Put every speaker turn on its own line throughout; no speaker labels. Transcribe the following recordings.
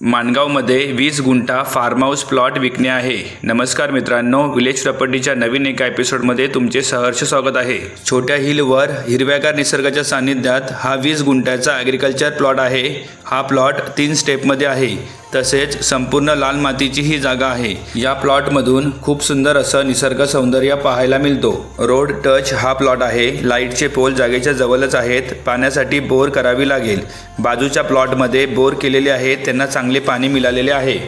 माणगावमध्ये वीस guntha form house plot विकणे आहे. नमस्कार मित्रांनो विलेज प्रॉपर्टीच्या नवीन एका एपिसोडमध्ये तुमचे सहर्ष स्वागत आहे. छोट्या हिलवर हिरव्यागार निसर्गाच्या सान्निध्यात हा वीस गुंठ्याचा ॲग्रिकल्चर प्लॉट आहे. हा प्लॉट तीन स्टेपमध्ये आहे. तसेच संपूर्ण लाल मातीची ही जागा आहे. या प्लॉटमधून खूप सुंदर असं निसर्ग सौंदर्य पाहायला मिळतो. रोड टच हा प्लॉट आहे. लाईटचे पोल जागेच्या जवळच आहेत. पाण्यासाठी बोर करावी लागेल. बाजूच्या प्लॉटमध्ये बोर केलेले आहेत. त्यांना चांगले पाणी मिळालेले आहे.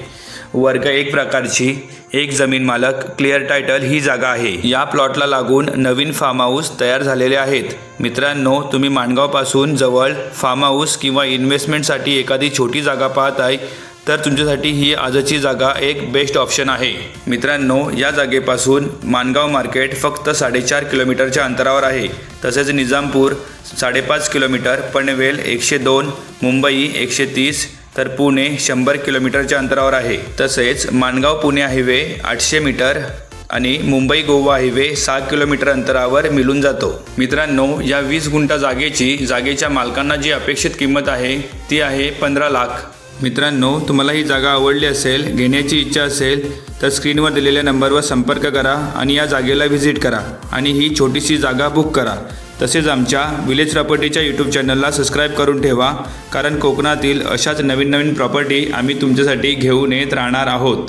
वर्ग एक प्रकारची एक जमीन मालक क्लिअर टायटल ही जागा आहे. या प्लॉटला लागून नवीन फार्म हाऊस तयार झालेले आहेत. मित्रांनो तुम्ही माणगावपासून जवळ फार्म हाऊस किंवा इन्व्हेस्टमेंटसाठी एखादी छोटी जागा पाहत आहे तर तुमच्यासाठी ही आजची जागा एक बेस्ट ऑप्शन आहे. मित्रांनो या जागेपासून माणगाव मार्केट फक्त साडेचार किलोमीटरच्या अंतरावर आहे. तसेच निजामपूर साडेपाच किलोमीटर पनवेल एकशे दोन मुंबई एकशे तीस तर पुणे शंभर किलोमीटरच्या अंतरावर आहे. तसेच मानगाव पुणे हायवे आठशे मीटर आणि मुंबई गोवा हायवे सहा किलोमीटर अंतरावर मिळून जातो. मित्रांनो या वीस गुंठा जागेची जागेच्या मालकांना जी अपेक्षित किंमत आहे ती आहे पंधरा लाख. मित्रांनो तुम्हाला ही जागा आवडली असेल घेण्याची इच्छा असेल तर स्क्रीनवर दिलेल्या नंबरवर संपर्क करा आणि या जागेला व्हिजिट करा आणि ही छोटीशी जागा बुक करा. तसेच आमच्या विलेज प्रॉपर्टीच्या यूट्यूब चॅनलला सबस्क्राईब करून ठेवा कारण कोकणातील अशाच नवीन नवीन प्रॉपर्टी आम्ही तुमच्यासाठी घेऊन येत राहणार आहोत.